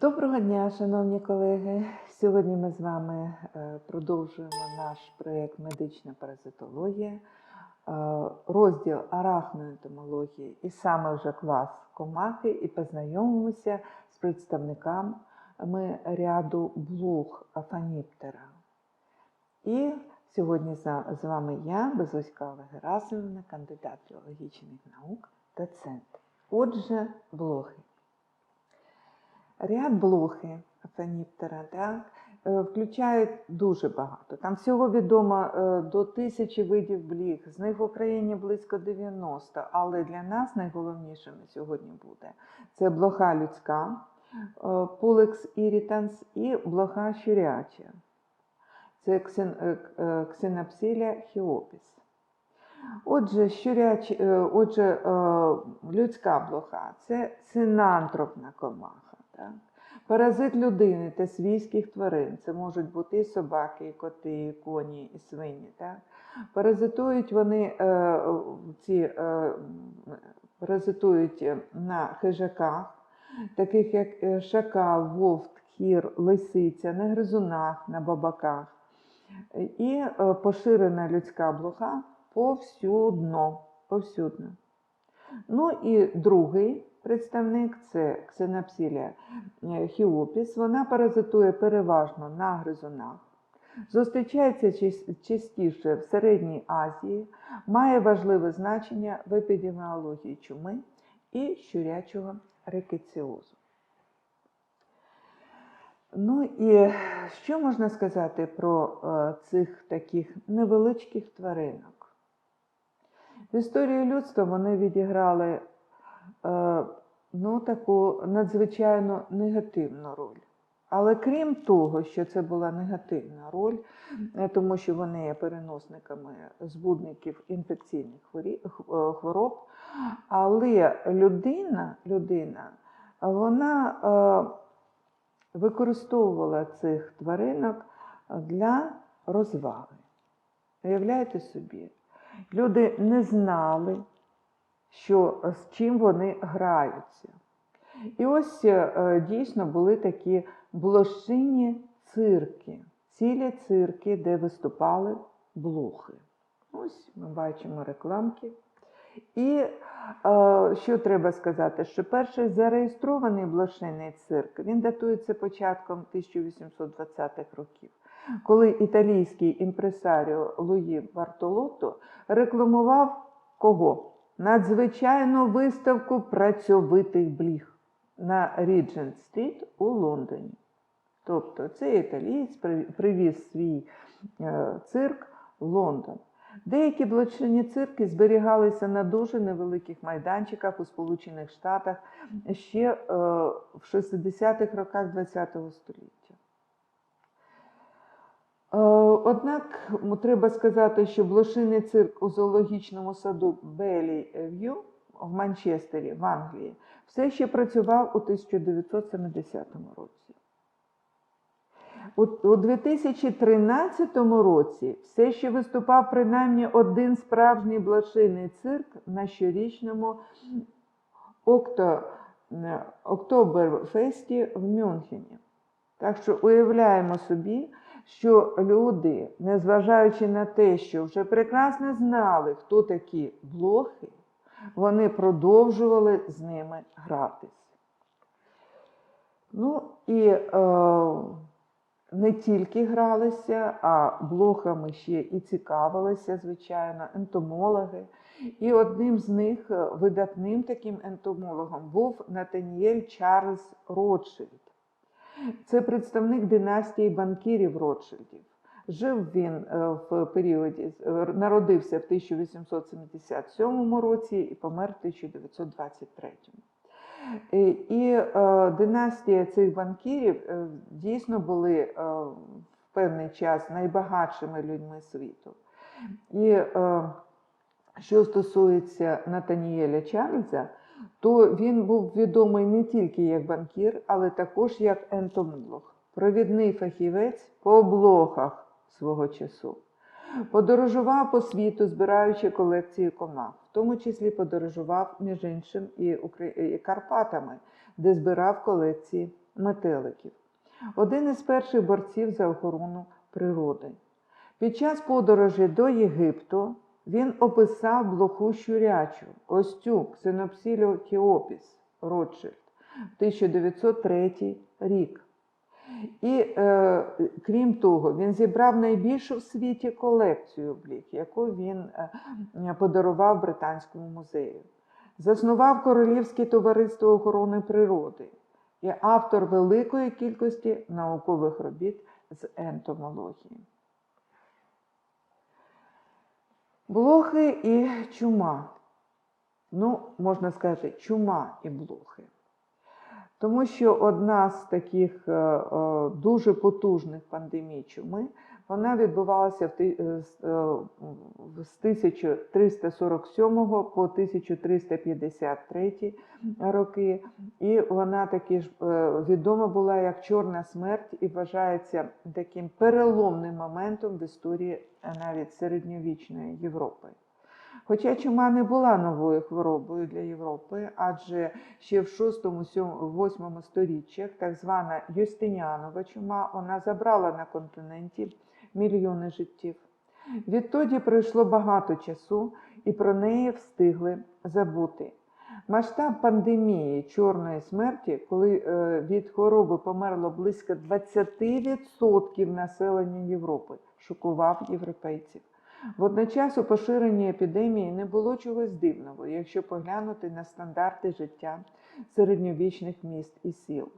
Доброго дня, шановні колеги. Сьогодні ми з вами е, продовжуємо наш проєкт Медична паразитологія, е, розділ арахноентомології і саме вже клас комахи, і познайомимося з представниками ряду блуг Афаніптера. І сьогодні з вами я, Безоська Олега Герасимівна, кандидат біологічних наук, доцент. Отже, блоги. Ряд блохи Афаніптера так, е, включають дуже багато. Там всього відомо е, до тисячі видів бліг, з них в Україні близько 90, але для нас найголовнішими сьогодні буде це блоха людська, е, Pulex irritans і блоха щуряча. Це ксен, ксенопсилія хіопіс. Отже, щуряч, отже, людська блоха це синантропна комаха. Так? Паразит людини та свійських тварин. Це можуть бути і собаки, і коти, і коні, і свині. Так? Паразитують вони е, ці, е, паразитують на хижаках, таких як е, шакал, вовк, хір, лисиця, на гризунах, на бабаках. І е, поширена людська блоха повсюдно. повсюдно. Ну і другий представник це ксенопсилія е, хіопіс. Вона паразитує переважно на гризунах. Зустрічається частіше в Середній Азії, має важливе значення в епідеміології чуми і щурячого рекеціозу. Ну і що можна сказати про е, цих таких невеличких тваринок? В історії людства вони відіграли ну, таку надзвичайно негативну роль. Але крім того, що це була негативна роль, е, тому що вони є переносниками збудників інфекційних е, хвороб, але людина, людина вона е, використовувала цих тваринок для розваги. Уявляєте собі, люди не знали, що, з чим вони граються. І ось е, дійсно були такі блошині цирки, цілі цирки, де виступали блохи. Ось ми бачимо рекламки. І е, що треба сказати, що перший зареєстрований блошиний цирк він датується початком 1820-х років, коли італійський імпресаріо Луї Бартолотто рекламував кого? Надзвичайну виставку працьовитих бліг на Ріджент Стріт у Лондоні. Тобто цей італієць привіз свій е, цирк в Лондон. Деякі блочинні цирки зберігалися на дуже невеликих майданчиках у Сполучених Штатах ще е, в 60-х роках ХХ століття. Е, Однак треба сказати, що блошиний цирк у зоологічному саду Белі В'ю в Манчестері, в Англії, все ще працював у 1970 році. У, у 2013 році все ще виступав принаймні один справжній блошиний цирк на щорічному Окто, Октоберфесті в Мюнхені. Так що уявляємо собі, що люди, незважаючи на те, що вже прекрасно знали, хто такі блохи, вони продовжували з ними гратись. Ну і е, не тільки гралися, а блохами ще і цікавилися, звичайно, ентомологи. І одним з них, е, видатним таким ентомологом, був Натаніель Чарльз Ротшильд. Це представник династії банкірів Ротшильдів. Жив він е, в періоді, е, народився в 1877 році і помер в 1923. І, і е, династія цих банкірів е, дійсно були е, в певний час найбагатшими людьми світу. І е, що стосується Натаніеля Чарльза, то він був відомий не тільки як банкір, але також як ентомолог, провідний фахівець по блохах свого часу. Подорожував по світу, збираючи колекції комах, в тому числі подорожував, між іншим, і Карпатами, де збирав колекції метеликів. Один із перших борців за охорону природи. Під час подорожі до Єгипту він описав блоху щурячу, остюк, Ксенопсіліо Кіопіс, Ротшильд, 1903 рік. І е, крім того, він зібрав найбільшу в світі колекцію бліх, яку він е, подарував Британському музею. Заснував Королівське товариство охорони природи і автор великої кількості наукових робіт з ентомології. Блохи і чума. Ну, можна сказати, чума і блохи. Тому що одна з таких е, е, дуже потужних пандемій чуми, вона відбувалася е, з, е, з 1347 по 1353 роки, і вона таки ж е, відома була як Чорна смерть і вважається таким переломним моментом в історії е, навіть середньовічної Європи. Хоча чума не була новою хворобою для Європи, адже ще в 6-8 сторіччях так звана Юстиніанова чума вона забрала на континенті мільйони життів. Відтоді пройшло багато часу, і про неї встигли забути. Масштаб пандемії чорної смерті, коли е, від хвороби померло близько 20% населення Європи, шокував європейців. Водночас у поширенні епідемії не було чогось дивного, якщо поглянути на стандарти життя середньовічних міст і сіл.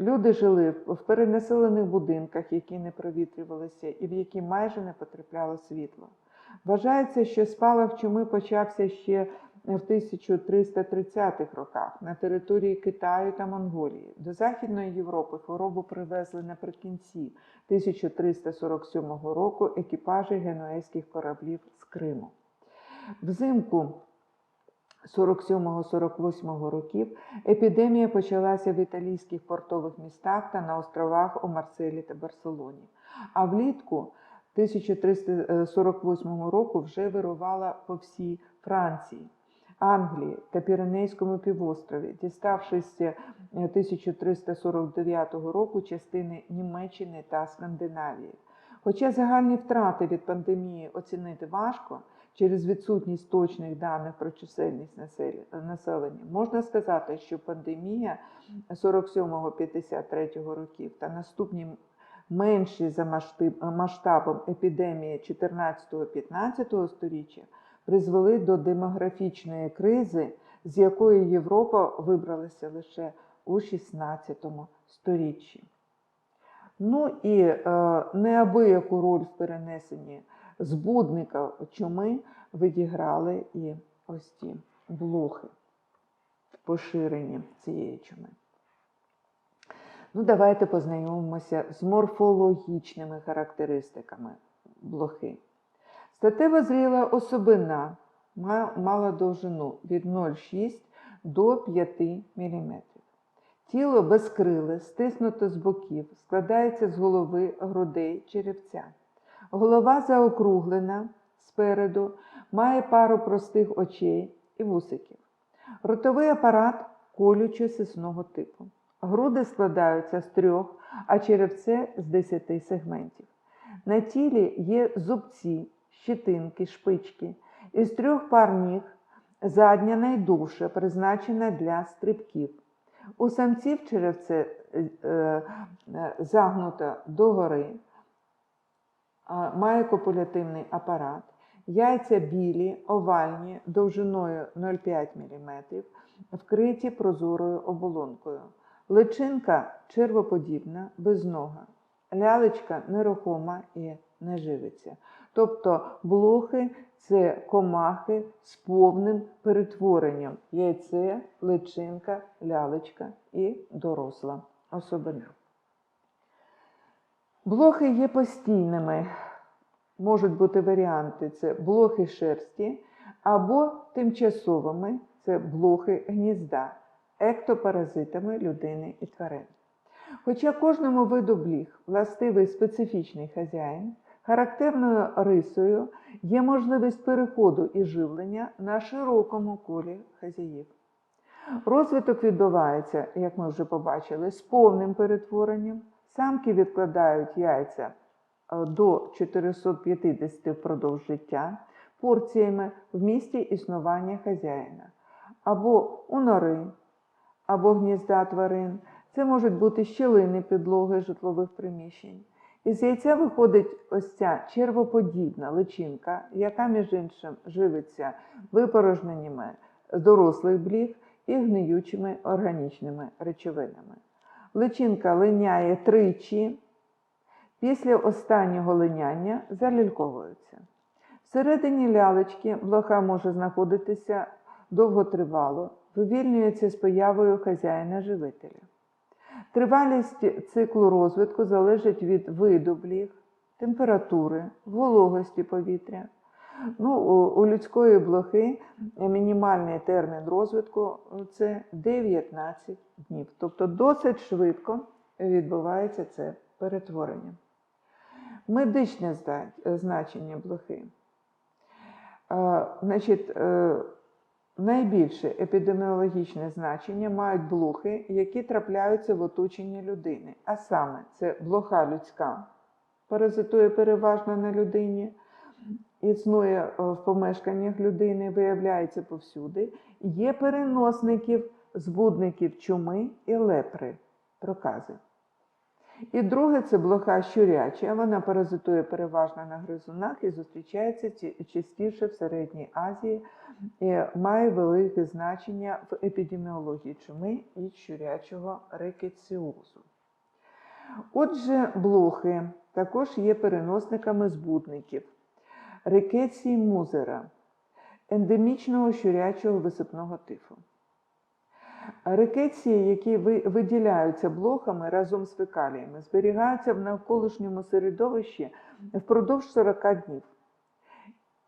Люди жили в перенаселених будинках, які не провітрювалися і в які майже не потрапляло світло. Вважається, що спалах чуми почався ще в 1330-х роках на території Китаю та Монголії. До Західної Європи хворобу привезли наприкінці 1347 року екіпажі генуезьких кораблів з Криму. Взимку 47-48 років епідемія почалася в італійських портових містах та на островах у Марселі та Барселоні. А влітку 1348 року вже вирувала по всій Франції. Англії та Піренейському півострові, діставшись 1349 року частини Німеччини та Скандинавії. Хоча загальні втрати від пандемії оцінити важко через відсутність точних даних про чисельність населення, можна сказати, що пандемія 47-53 років та наступні менші за масштаб- масштабом епідемії 14-15 століття призвели до демографічної кризи, з якої Європа вибралася лише у 16 сторіччі. Ну і е, неабияку роль в перенесенні збудника чуми відіграли і ось ті блохи в поширенні цієї чуми. Ну, давайте познайомимося з морфологічними характеристиками блохи. Статево зріла особина мала довжину від 0,6 до 5 мм. Тіло безкриле, стиснуто з боків, складається з голови, грудей, черевця. Голова заокруглена спереду, має пару простих очей і вусиків. Ротовий апарат колючо-сисного типу. Груди складаються з трьох, а черевце з десяти сегментів. На тілі є зубці, щитинки, шпички. Із трьох пар ніг задня найдовша, призначена для стрибків. У самців черевце е, е, загнуто догори, має копулятивний апарат, яйця білі, овальні, довжиною 0,5 мм, вкриті прозорою оболонкою. Личинка червоподібна, безнога. Лялечка нерухома і не живиться. Тобто блохи це комахи з повним перетворенням яйце, личинка, лялечка і доросла особина. Блохи є постійними. Можуть бути варіанти: це блохи шерсті або тимчасовими це блохи гнізда, ектопаразитами людини і тварин. Хоча кожному виду бліг властивий специфічний хазяїн, характерною рисою є можливість переходу і живлення на широкому колі хазяїв. Розвиток відбувається, як ми вже побачили, з повним перетворенням. Самки відкладають яйця е, до 450 впродовж життя порціями в місті існування хазяїна, або у нори, або гнізда тварин. Це можуть бути щілини підлоги житлових приміщень. Із яйця виходить ось ця червоподібна личинка, яка, між іншим, живиться випорожненнями дорослих бліг і гниючими органічними речовинами. Личинка линяє тричі, після останнього линяння залільковується. Всередині лялечки блоха може знаходитися довготривало, вивільнюється з появою хазяїна-живителя. Тривалість циклу розвитку залежить від виду бліг, температури, вологості повітря. Ну, у, людської блохи мінімальний термін розвитку це 19 днів. Тобто досить швидко відбувається це перетворення. Медичне значення блохи. Е, Значить, е, найбільше епідеміологічне значення мають блохи, які трапляються в оточенні людини. А саме це блоха людська, паразитує переважно на людині, існує е, в помешканнях людини, виявляється повсюди. Є переносників, збудників чуми і лепри, прокази. І друге це блоха щуряча. Вона паразитує переважно на гризунах і зустрічається частіше в Середній Азії і має велике значення в епідеміології чуми і щурячого рекеціозу. Отже, блохи також є переносниками збудників рекеції музера, ендемічного щурячого висипного тифу. Рекеції, які виділяються блохами разом з фекаліями, зберігаються в навколишньому середовищі впродовж 40 днів.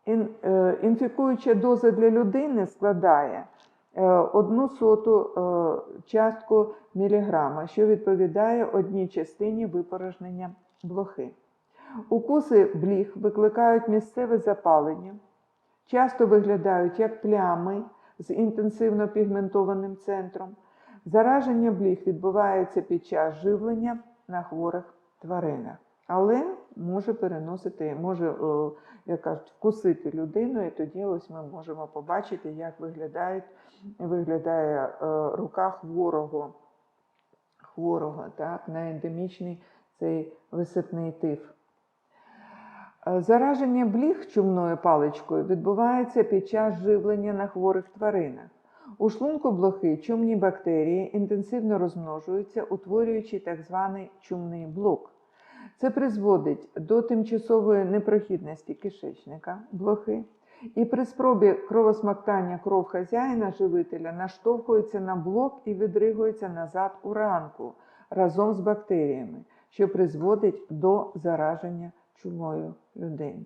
Е, Інфікуюча доза для людини складає е, одну соту е, частку міліграма, що відповідає одній частині випорожнення блохи. Укуси бліх викликають місцеве запалення, часто виглядають як плями з інтенсивно пігментованим центром. Зараження бліх відбувається під час живлення на хворих тваринах, але може переносити, може, як кажуть, вкусити людину, і тоді ось ми можемо побачити, як виглядає е, рука хворого, хворого так, на ендемічний цей висипний тиф. Е, Зараження бліг чумною паличкою відбувається під час живлення на хворих тваринах. У шлунку блохи чумні бактерії інтенсивно розмножуються, утворюючи так званий чумний блок. Це призводить до тимчасової непрохідності кишечника блохи, і при спробі кровосмактання кров хазяїна живителя наштовхується на блок і відригується назад у ранку разом з бактеріями, що призводить до зараження чумою людини.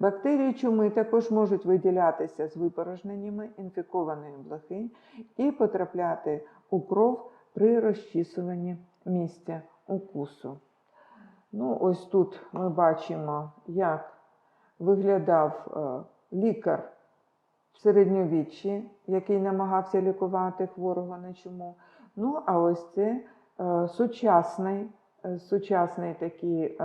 Бактерії чуми також можуть виділятися з випорожненнями інфікованої блохи і потрапляти у кров при розчісуванні місця укусу. Ну, ось тут ми бачимо, як виглядав е, лікар в середньовіччі, який намагався лікувати хворого на чуму. Ну, а ось це е, сучасний, е, сучасний такий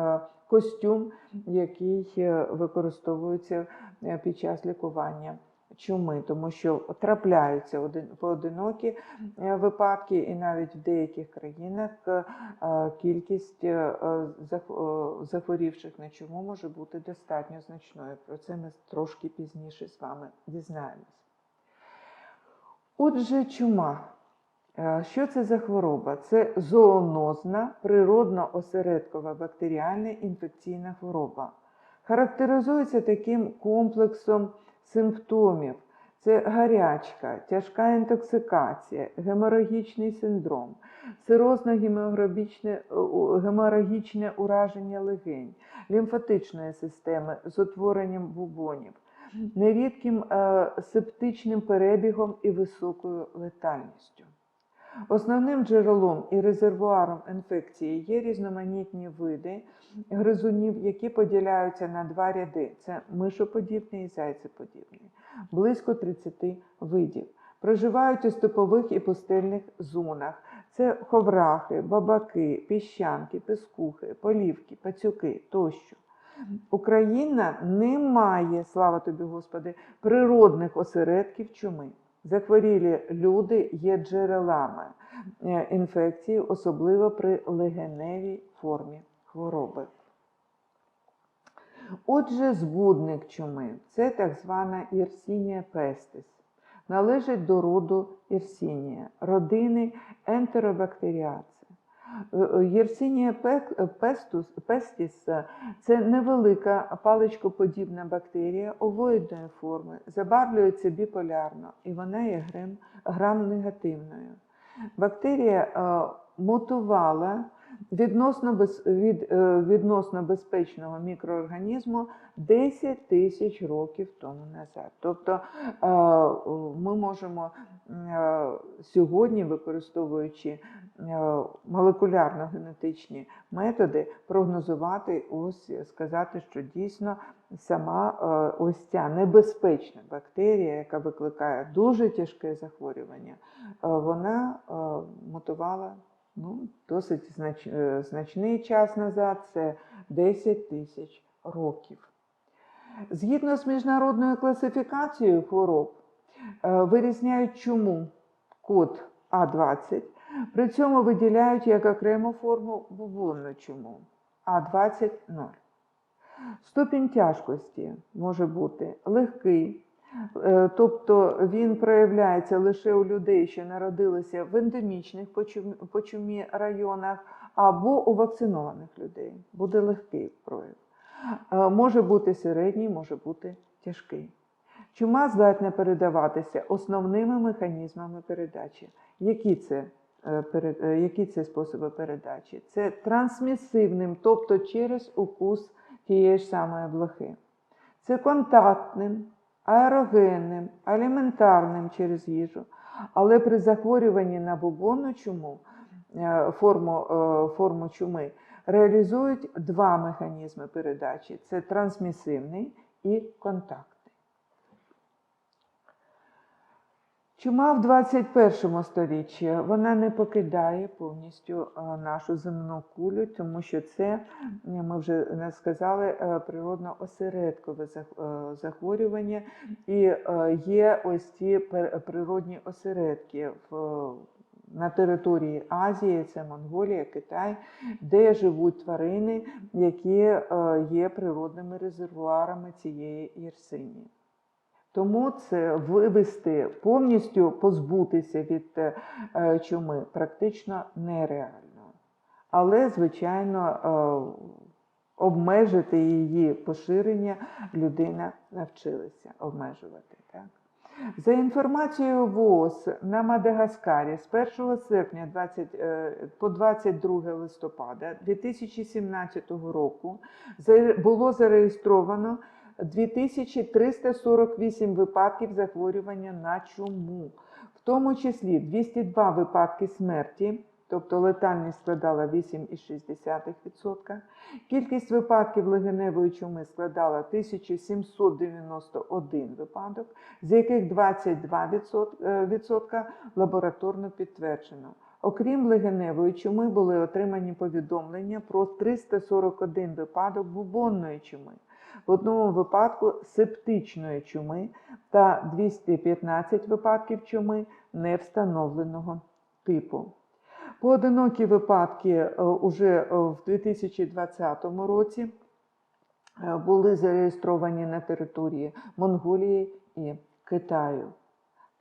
костюм, який е, використовується е, під час лікування чуми, тому що трапляються один, поодинокі е, випадки, і навіть в деяких країнах кількість зах- захворівших на чуму може бути достатньо значною. Про це ми трошки пізніше з вами дізнаємось. Отже, чума. Е, Що це за хвороба? Це зоонозна, природно осередкова бактеріальна інфекційна хвороба. Характеризується таким комплексом симптомів: це гарячка, тяжка інтоксикація, геморагічний синдром, сирозно-геморагічне геморагічне ураження легень, лімфатичної системи з утворенням бубонів, нерідким е, септичним перебігом і високою летальністю. Основним джерелом і резервуаром інфекції є різноманітні види гризунів, які поділяються на два ряди: це мишоподібні і зайцеподібні, близько 30 видів. Проживають у степових і пустельних зонах. Це ховрахи, бабаки, піщанки, пескухи, полівки, пацюки тощо. Україна не має, слава тобі, Господи, природних осередків чуми. Захворілі люди є джерелами е, інфекції, особливо при легеневій формі хвороби. Отже, збудник чуми це так звана Ірсінія пестис. Належить до роду Ірсінія, родини ентеробактеріаці. Єрсінія пестіс це невелика паличкоподібна бактерія овоїдної форми, забарвлюється біполярно, і вона є грам, грам-негативною. Бактерія е, мутувала відносно, без, від, е, відносно безпечного мікроорганізму 10 тисяч років тому назад. Тобто е, ми можемо е, сьогодні, використовуючи молекулярно-генетичні методи, прогнозувати, ось сказати, що дійсно сама ось ця небезпечна бактерія, яка викликає дуже тяжке захворювання, вона мутувала ну, досить знач, е, значний час назад, це 10 тисяч років. Згідно з міжнародною класифікацією хвороб, е, вирізняють чуму код А20, при цьому виділяють як окрему форму бубонну чуму А20 0. Ступінь тяжкості може бути легкий, тобто він проявляється лише у людей, що народилися в ендемічних по районах, або у вакцинованих людей. Буде легкий прояв. Е, Може бути середній, може бути тяжкий. Чума здатна передаватися основними механізмами передачі. Які це, е, е, які це способи передачі? Це трансмісивним, тобто через укус тієї ж самої блохи. Це контактним, аерогенним, аліментарним через їжу. Але при захворюванні на бубонну чуму, е, форму, е, форму чуми, реалізують два механізми передачі: це трансмісивний і контактний. Чума в 21 сторіччі вона не покидає повністю нашу земну кулю, тому що це, ми вже не сказали, е, природно осередкове е, захворювання, і е, є ось ці природні осередки в, на території Азії, це Монголія, Китай, де живуть тварини, які є природними резервуарами цієї єрсинії. Тому це вивести, повністю позбутися від е, е, чуми практично нереально. Але, звичайно, е, обмежити її поширення людина навчилася обмежувати. Так? За інформацією ВООЗ на Мадагаскарі з 1 серпня 20, е, по 22 листопада 2017 року було зареєстровано 2348 випадків захворювання на чуму, в тому числі 202 випадки смерті, тобто летальність складала 8,6%. Кількість випадків легеневої чуми складала 1791 випадок, з яких 22% лабораторно підтверджено. Окрім легеневої чуми, були отримані повідомлення про 341 випадок бубонної чуми в одному випадку септичної чуми та 215 випадків чуми невстановленого типу. Поодинокі випадки е, уже е, в 2020 році е, були зареєстровані на території Монголії і Китаю.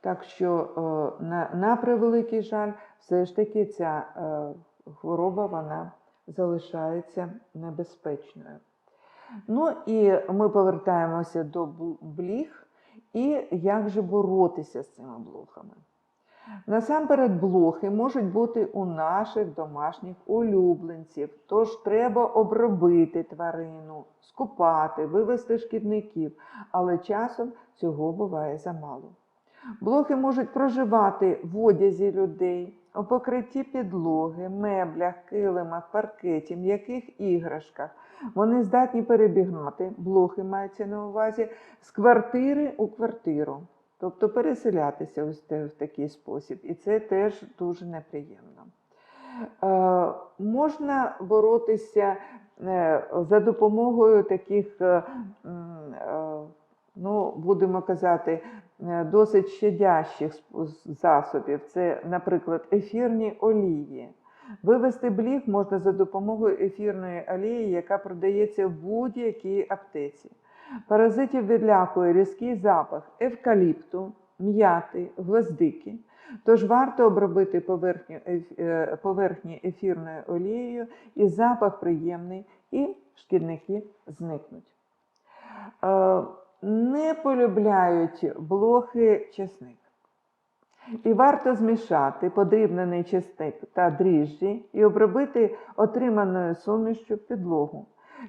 Так що, на, на превеликий жаль, все ж таки ця хвороба вона залишається небезпечною. Ну і ми повертаємося до бліг і як же боротися з цими блохами. Насамперед, блохи можуть бути у наших домашніх улюбленців, тож треба обробити тварину, скупати, вивести шкідників, але часом цього буває замало. Блохи можуть проживати в одязі людей, покритті підлоги, меблях, килимах, паркеті, м'яких іграшках. Вони здатні перебігати, блохи мається на увазі, з квартири у квартиру. тобто переселятися в такий спосіб, і це теж дуже неприємно. Е, можна боротися е, за допомогою таких, е, е, ну, будемо казати, досить щадящих засобів. Це, наприклад, ефірні олії. Вивести бліг можна за допомогою ефірної олії, яка продається в будь-якій аптеці. Паразитів відлякує різкий запах евкаліпту, м'яти, гвоздики. Тож варто обробити поверхню, е, поверхні ефірною олією, і запах приємний, і шкідники зникнуть. Не полюбляють блохи чесник. І варто змішати подрібнений чесник та дріжджі і обробити отриманою сумішчю підлогу.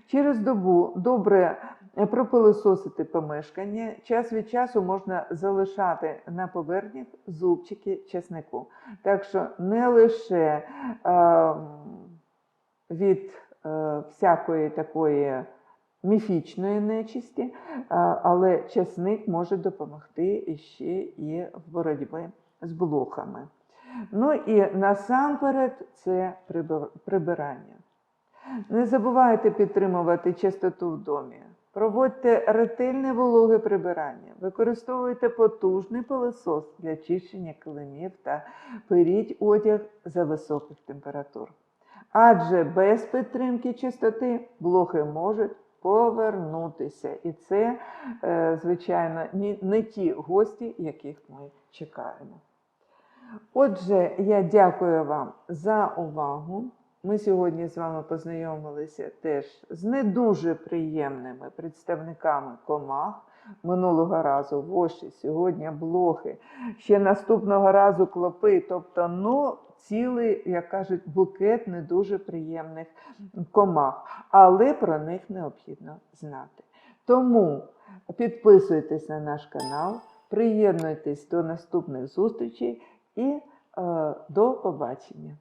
Через добу добре пропилисосити помешкання. Час від часу можна залишати на поверхнях зубчики чеснику. Так що не лише е, від е, всякої такої міфічної нечисті, е, але чесник може допомогти ще і в боротьбі з блохами. Ну і насамперед це прибирання. Не забувайте підтримувати чистоту в домі. Проводьте ретельне вологе прибирання, використовуйте потужний пилосос для чищення килимів та періть одяг за високих температур. Адже без підтримки чистоти блохи можуть повернутися. І це, е, звичайно, не ті гості, яких ми чекаємо. Отже, я дякую вам за увагу. Ми сьогодні з вами познайомилися теж з не дуже приємними представниками комах. Минулого разу воші, сьогодні блохи, ще наступного разу клопи. Тобто, ну, цілий, як кажуть, букет не дуже приємних комах, але про них необхідно знати. Тому підписуйтесь на наш канал, приєднуйтесь до наступних зустрічей і е, до побачення.